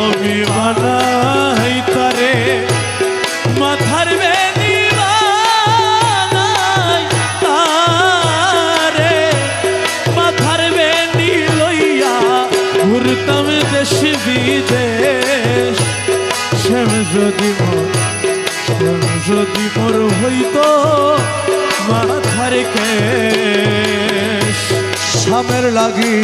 আমি বানাই তারে। মাথার বেনি বানাই তারে। মাথার বেনি লইয়া ঘুরতাম দেশ বিদেশ। শ্যাম যদি মোর শ্যাম যদি মোর হইতো লাগি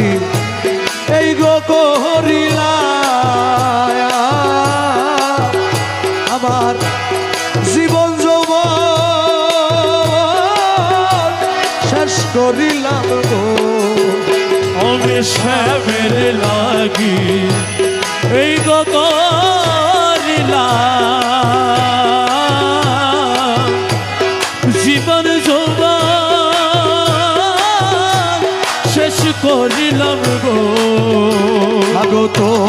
আমার জীবন যৌবন শেষ করিলাম গো। আমি শ্যামের লাগি এই গত জীবন যৌবন শেষ করিলাম গো। আগত গো